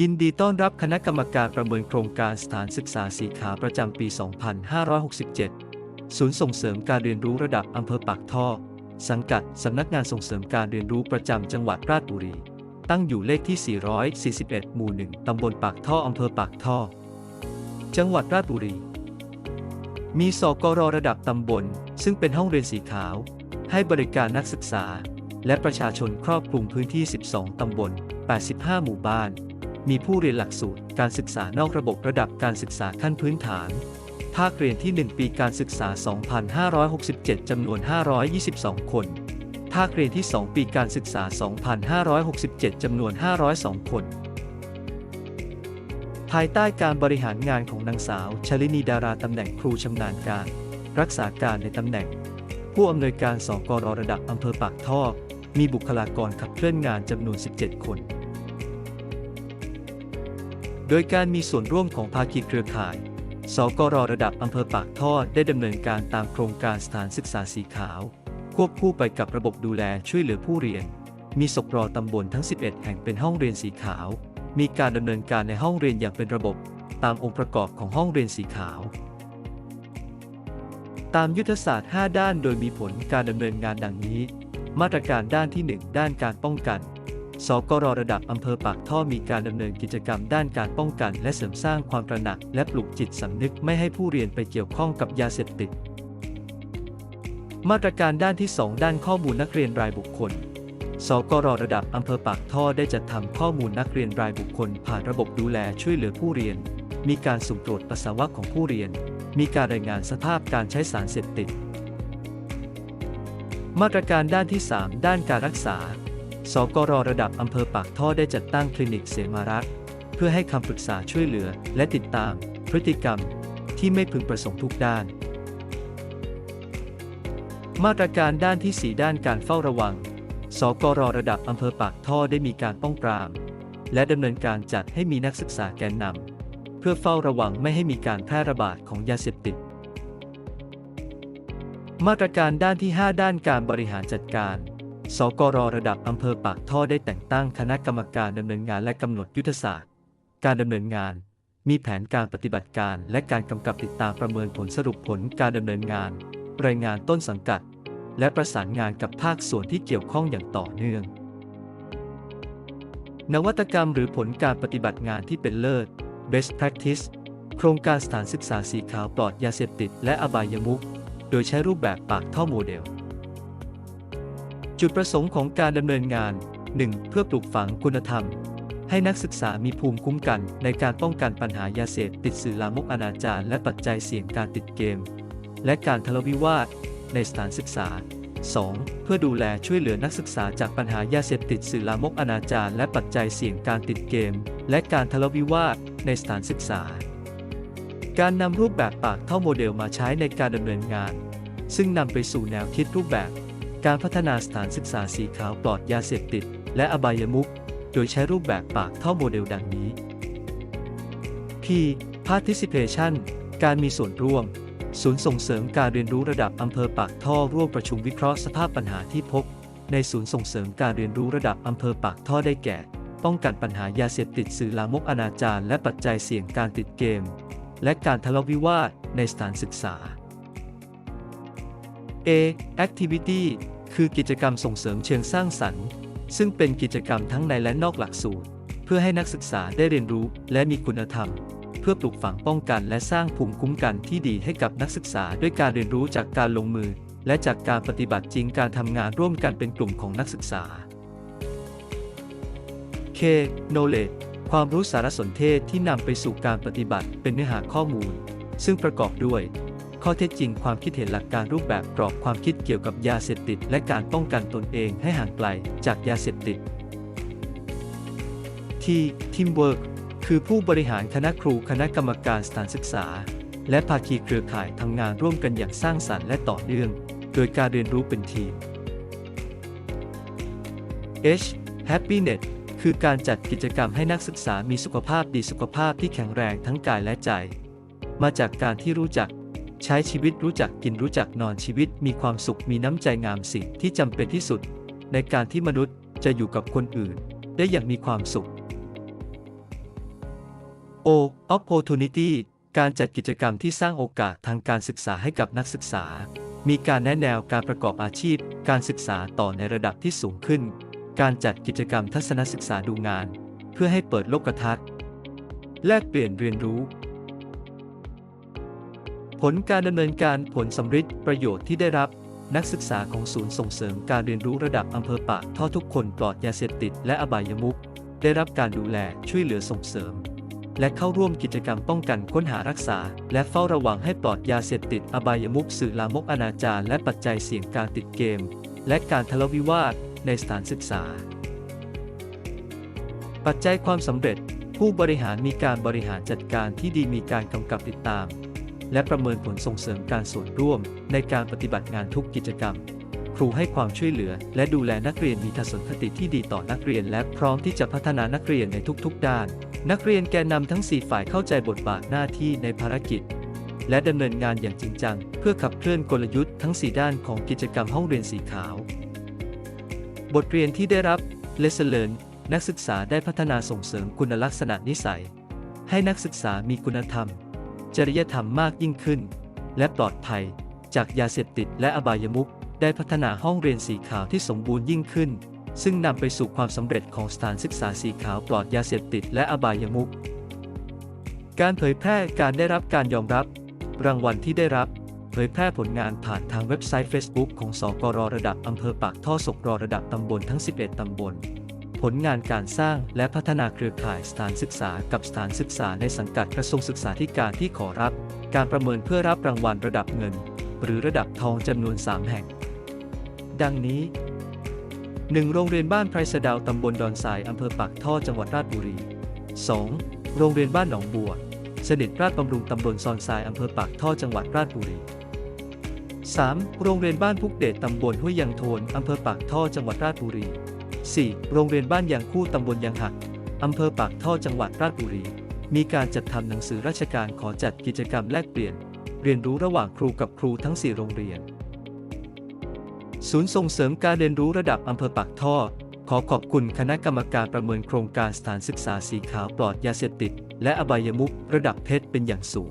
ยินดีต้อนรับคณะกรรมการประเมินโครงการสถานศึกษาสีขาวประจำปี 2567 ศูนย์ส่งเสริมการเรียนรู้ระดับอำเภอปากท่อ สังกัดสำนักงานส่งเสริมการเรียนรู้ประจำจังหวัดราชบุรี ตั้งอยู่เลขที่ 441 หมู่ 1 ตำบลปากท่ออำเภอปากท่อ จังหวัดราชบุรี มีสกรระดับตำบล ซึ่งเป็นห้องเรียนสีขาว ให้บริการนักศึกษา และประชาชนครอบคลุมพื้นที่ 12 ตำบล 85 หมู่บ้าน มีผู้เรียนหลักสูตร การศึกษานอกระบบระดับการศึกษาขั้นพื้นฐาน ภาคเรียนที่ 1 ปีการศึกษา 2567 จำนวน 522 คน ภาคเรียนที่ 2 ปีการศึกษา 2567 จำนวน 502 คน ภายใต้การบริหารงานของนางสาวชลินีดาราตำแหน่งครูชำนาญการ รักษาการในตำแหน่ง ผู้อำนวยการสกรระดับอำเภอปากท่อ มีบุคลากรขับเคลื่อนงานจำนวน 17 คน ดยการมีส่วนร่วมของภาคีเครือข่าย สกรระดับอำเภอปากท่อได้ดำเนินการตามโครงการสถานศึกษาสีขาว ควบคู่ไปกับระบบดูแลช่วยเหลือผู้เรียน มีสกรตำบลทั้ง 11 แห่งเป็นห้องเรียนสีขาว มีการดำเนินการในห้องเรียนอย่างเป็นระบบ ตามองค์ประกอบของห้องเรียนสีขาว ตามยุทธศาสตร์ 5 ด้านโดยมีผลการดำเนินงานดังนี้ มาตรการด้านที่ 1 ด้านการป้องกัน สกรระดับอำเภอปากท่อมีการดำเนินกิจกรรมด้านการป้องกัน และเสริมสร้างความตระหนัก และปลุกจิตสำนึกไม่ให้ผู้เรียนไปเกี่ยวข้องกับยาเสพติด มาตรการด้านที่ 2 ด้านข้อมูลนักเรียนรายบุคคลสกรระดับอำเภอปากท่อได้จัดทำข้อมูลนักเรียนรายบุคคล ผ่านระบบดูแลช่วยเหลือผู้เรียน มีการสุ่มตรวจปัสสาวะของผู้เรียน มีการรายงานสภาพการใช้สารเสพติด มาตรการด้านที่ 3 ด้านการรักษา สกรระดับอำเภอปากท่อได้จัดตั้งคลินิกเสมารักษ์เพื่อให้คำปรึกษาช่วยเหลือ และติดตาม พฤติกรรม ที่ไม่พึงประสงค์ทุกด้าน มาตรการด้านที่ 4 ด้านการเฝ้าระวัง สกรระดับอำเภอปากท่อได้มีการป้องปราม และดำเนินการจัดให้มีนักศึกษาแกนนำเพื่อเฝ้าระวังไม่ให้มีการแพร่ระบาดของยาเสพติด มาตรการด้านที่ 5 ด้านการบริหารจัดการ สกรระดับอำเภอปากท่อได้แต่งตั้งคณะกรรมการดำเนินงานและกำหนดยุทธศาสตร์ การดำเนินงาน มีแผนการปฏิบัติการและการกำกับติดตามประเมินผลสรุปผลการดำเนินงาน รายงานต้นสังกัด และประสานงานกับภาคส่วนที่เกี่ยวข้องอย่างต่อเนื่อง นวัตกรรมหรือผลการปฏิบัติงานที่เป็นเลิศ Best Practice โครงการสถานศึกษาสีขาวปลอดยาเสพติดและอบายมุขโดยใช้รูปแบบปากท่อโมเดล จุดประสงค์ของการดำเนินงาน 1. เพื่อปลูกฝังคุณธรรม ให้นักศึกษามีภูมิคุ้มกัน ในการป้องกันปัญหายาเสพติดสื่อลามกอนาจารและปัจจัยเสี่ยงการติดเกม และการทะเลาะวิวาทในสถานศึกษา 2. เพื่อดูแลช่วยเหลือนักศึกษาจากปัญหายาเสพติดสื่อลามกอนาจารและปัจจัยเสี่ยงการติดเกม และการทะเลาะวิวาทในสถานศึกษา การนำรูปแบบปากเท่อโมเดลมาใช้ในการดำเนินงาน ซึ่งนำไปสู่แนวคิดรูปแบบ การพัฒนาสถานศึกษาสีขาวปลอดยาเสพติด และอบายมุขโดยใช้รูปแบบปากท่อโมเดลดังนี้ P Participation การมีส่วนร่วม ศูนย์ส่งเสริมการเรียนรู้ระดับอำเภอปากท่อร่วมประชุมวิเคราะห์สภาพปัญหาที่พบ ในศูนย์ส่งเสริมการเรียนรู้ระดับอำเภอปากท่อได้แก่ ป้องกันปัญหายาเสพติดสื่อลามกอนาจารและปัจจัยเสี่ยงการติดเกม และการทะเลาะวิวาทในสถานศึกษา A Activity คือกิจกรรมส่งเสริมเชิงสร้างสรรค์ ซึ่งเป็นกิจกรรมทั้งในและนอกหลักสูตร เพื่อให้นักศึกษาได้เรียนรู้และมีคุณธรรม เพื่อปลูกฝังป้องกันและสร้างภูมิคุ้มกันที่ดีให้กับนักศึกษาด้วยการเรียนรู้จากการลงมือ และจากการปฏิบัติจริงการทำงานร่วมกันเป็นกลุ่มของนักศึกษา K Knowledge ความรู้สารสนเทศที่นำไปสู่การปฏิบัติเป็นเนื้อหาข้อมูล ซึ่งประกอบด้วย ข้อเท็จจริงความคิดเห็นหลักการรูปแบบกรอบความคิดเกี่ยวกับยาเสพติด และการป้องกันตนเองให้ห่างไกลจากยาเสพติด ที่ Teamwork คือผู้บริหารคณะครูคณะกรรมการสถานศึกษา และภาคีเครือข่ายทำงานร่วมกันอย่างสร้างสรรค์และต่อเนื่อง โดยการเรียนรู้เป็นทีม H Happiness คือการจัดกิจกรรมให้นักศึกษามีสุขภาพดีสุขภาพที่แข็งแรงทั้งกายและใจ มาจากการที่รู้จัก ใช้ชีวิตรู้จักกินรู้จักนอนชีวิตมีความสุขมีน้ำใจงามสิ่งที่จำเป็นที่สุด ในการที่มนุษย์จะอยู่กับคนอื่น ได้อย่างมีความสุข O Opportunity การจัดกิจกรรมที่สร้างโอกาสทางการศึกษาให้กับนักศึกษา มีการแนะแนวการประกอบอาชีพ การศึกษาต่อในระดับที่สูงขึ้น การจัดกิจกรรมทัศนศึกษาดูงาน เพื่อให้เปิดโลกทัศน์ แลกเปลี่ยนเรียนรู้ ผลการดำเนินการผลสำฤทธิ์ประโยชน์ที่ได้รับ นักศึกษาของศูนย์ส่งเสริมการเรียนรู้ระดับอำเภอปากท่อทุกคนปลอดยาเสพติดและอบายมุขได้รับการดูแลช่วยเหลือส่งเสริม และเข้าร่วมกิจกรรมป้องกันค้นหารักษา และเฝ้าระวังให้ปลอดยาเสพติดอบายมุขสื่อลามกอนาจารและปัจจัยเสี่ยงการติดเกม และการทะเลาะวิวาทในสถานศึกษา ปัจจัยความสำเร็จ ผู้บริหารมีการบริหารจัดการที่ดีมีการกำกับติดตาม และประเมินผลส่งเสริมการส่วนร่วม ในการปฏิบัติงานทุกกิจกรรม ครูให้ความช่วยเหลือ และดูแลนักเรียนมีทัศนคติที่ดีต่อนักเรียน และพร้อมที่จะพัฒนานักเรียนในทุกๆ ด้าน นักเรียนแกนนำทั้ง 4 ฝ่ายเข้าใจบทบาทหน้าที่ในภารกิจ และดำเนินงานอย่างจริงจัง เพื่อขับเคลื่อนกลยุทธ์ทั้ง 4 ด้านของกิจกรรมห้องเรียนสีขาว บทเรียนที่ได้รับ Lesson Learn นักศึกษาได้พัฒนาส่งเสริมคุณลักษณะนิสัย ให้นักศึกษามีคุณธรรม จริยธรรมมากยิ่งขึ้น และปลอดภัย จากยาเสพติดและอบายมุขได้พัฒนาห้องเรียนสีขาวที่สมบูรณ์ยิ่งขึ้น ซึ่งนำไปสู่ความสำเร็จของสถานศึกษาสีขาวปลอดยาเสพติดและอบายมุขการเผยแพร่การได้รับการยอมรับ รางวัลที่ได้รับ เผยแพร่ผลงานผ่านทางเว็บไซต์ Facebook ของสกรระดับอำเภอปากท่อศกรระดับตำบลทั้ง 11 ตำบล ผลงานการสร้างและพัฒนาเครือข่ายสถานศึกษากับสถานศึกษาในสังกัดกระทรวงศึกษาธิการที่ขอรับ การประเมินเพื่อรับรางวัลระดับเงิน หรือระดับทองจำนวน 3 แห่ง ดังนี้ 1. โรงเรียนบ้านไพรสเดาวตำบลดอนทรายอำเภอปากท่อจังหวัดราชบุรี 2. โรงเรียนบ้านหนองบัว สนิทราชบำรุงตำบลซอนทรายอำเภอปากท่อจังหวัดราชบุรี 3. โรงเรียนบ้านพุกเดชตำบลห้วยยังโทนอำเภอปากท่อจังหวัดราชบุรี 4. โรงเรียนบ้านยางคู่ตำบลยางหัก อำเภอปากท่อจังหวัดราชบุรี มีการจัดทำหนังสือราชการขอจัดกิจกรรมแลกเปลี่ยน เรียนรู้ระหว่างครูกับครูทั้ง 4 โรงเรียน ศูนย์ส่งเสริมการเรียนรู้ระดับอำเภอปากท่อ ขอขอบคุณคณะกรรมการประเมินโครงการสถานศึกษาสีขาวปลอดยาเสพติด และอบายมุขระดับเพชรเป็นอย่างสูง